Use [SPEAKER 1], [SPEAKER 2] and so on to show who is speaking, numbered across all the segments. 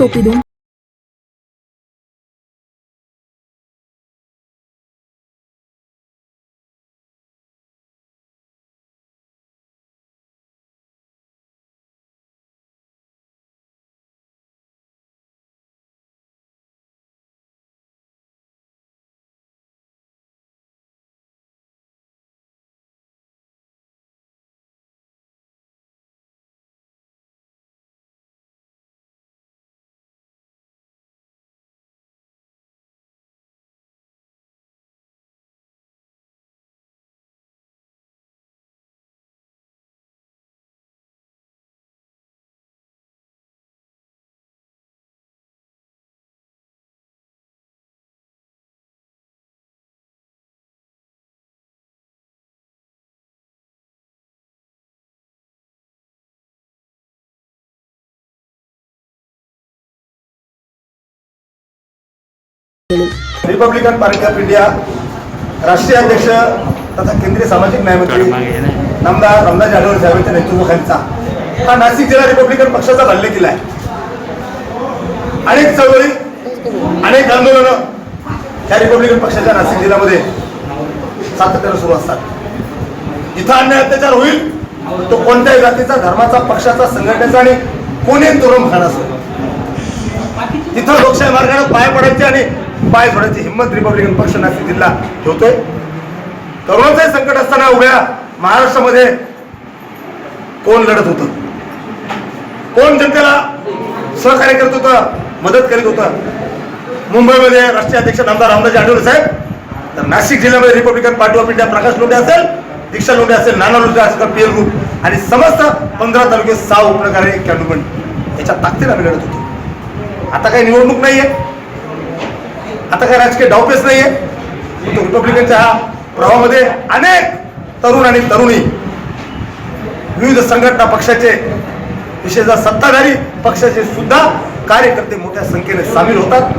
[SPEAKER 1] टोपी देऊन
[SPEAKER 2] Republican party of India राष्ट्रीय अध्यक्ष तथा केंद्रीय सामाजिक न्यायमंत्री नामदार रामदास आठवले साहेबांच्या नेतृत्वाखालीचा. हा नाशिक जिल्हा रिपब्लिकन पक्षाचा किल्ला आहे. अनेक चळवळी अनेक आंदोलनं या रिपब्लिकन पक्षाच्या नाशिक जिल्ह्यामध्ये सातत्यानं सुरू असतात. जिथं अन्याय अत्याचार होईल तो कोणत्याही जातीचा धर्माचा पक्षाचा संघटनेचा आणि कोणी तोरण खाण असो. तिथं लोकशाही मार्गाने पाय पडायचे आणि पाय सोडायची हिंमत रिपब्लिकन पक्ष नाशिक जिल्हा ठेवतोय. तरुणाचंही संकट असताना उभ्या महाराष्ट्रामध्ये कोण लढत होतं? कोण जनतेला सहकार्य करत होतं मदत करीत होतं? मुंबईमध्ये राष्ट्रीय अध्यक्ष आमदार रामदास आठवले साहेब तर नाशिक जिल्ह्यामध्ये Republican party of India Prakash Londhe असेल दीक्षा लोंढे असेल नाना लोंढे असेल पीएल ग्रुप आणि समस्त पंधरा तालुके सहा उपनगरे कॅन्टोनमेंट याच्या ताकदीला आम्ही लढत होतो. आता काही निवडणूक नाहीये. आता काय राजकीय डावपेच नाहीये. रिपब्लिकनच्या ह्या प्रवाहामध्ये अनेक तरुण आणि तरुणी विविध संघटना पक्षाचे विशेषतः सत्ताधारी पक्षाचे सुद्धा कार्यकर्ते मोठ्या संख्येने सामील होतात.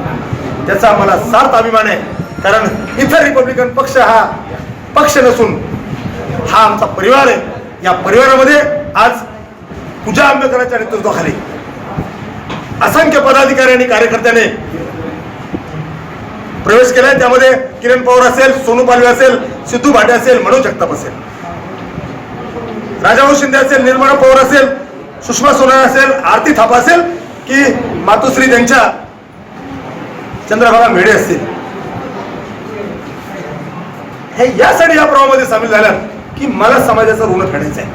[SPEAKER 2] त्याचा आम्हाला सार्थ अभिमान आहे. कारण इथं रिपब्लिकन पक्ष हा पक्ष नसून हा आमचा परिवार आहे. या परिवारामध्ये आज पूजा आंबेडकरांच्या नेतृत्वाखाली असंख्य पदाधिकारी आणि कार्यकर्त्याने प्रवेश केलाय त्यामध्ये किरण पवार असेल सोनू पालवे असेल सिद्धू भाटे असेल मनोज जगताप असेल. राजाभाऊ शिंदे असेल निर्मला पवार असेल सुषमा सोनार असेल आरती थापा असेल की मातोश्री त्यांच्या चंद्रभागा मेढे असतील. हे यासाठी या प्रवाहामध्ये सामील झाल्या की मला समाजाचं ऋण फेडायचं आहे.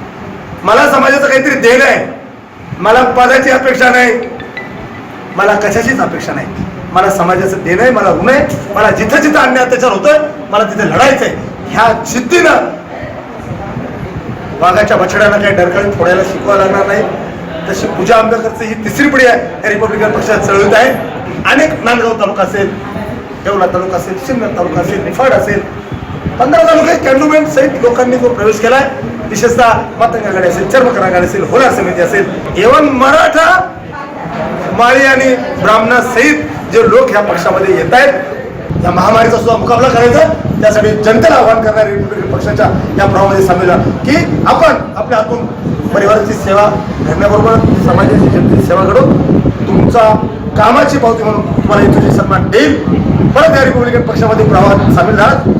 [SPEAKER 2] मला समाजाचं काहीतरी देणं आहे. मला पदाची अपेक्षा नाही. मला कशाचीच अपेक्षा नाही. मला समाजाचं देणं आहे मला ऋण आहे मला जिथं जिथं अन्याय अत्याचार होतोय मला तिथे लढायचं आहे ह्या जिद्दीनं वाघाच्या बछड्याला काही डरकाळी फोडायला शिकवायला लागणार नाही. तशी पूजा आंबेडकरची ही तिसरी पिढी आहे या रिपब्लिकन पक्षात चळवत आहे. अनेक नांदगाव तालुका असेल देवला तालुका असेल सिन्नर तालुका असेल निफाड असेल. पंधरा तालुके कॅन्टोन्मेंट सहित लोकांनी जो प्रवेश केलाय. विशेषतः मतंग आघाडी असेल चर्मकर आघाडी असेल होणार समिती असेल. एवन मराठा माळी आणि ब्राह्मणासहित जे लोक ह्या पक्षामध्ये येत आहेत या महामारीचा सुद्धा मुकाबला करायचा त्यासाठी जनतेला आव्हान करणारे रिपब्लिकन पक्षाच्या या प्रवाहामध्ये सामील की आपण आपल्या हातून परिवाराची सेवा घडण्याबरोबर समाजाची जनतेची सेवा घडून तुमचा कामाची पावती म्हणून तुम्हाला इथुजी सन्मान देईल परत या रिपब्लिकन पक्षामध्ये प्रवाहात सामील झाला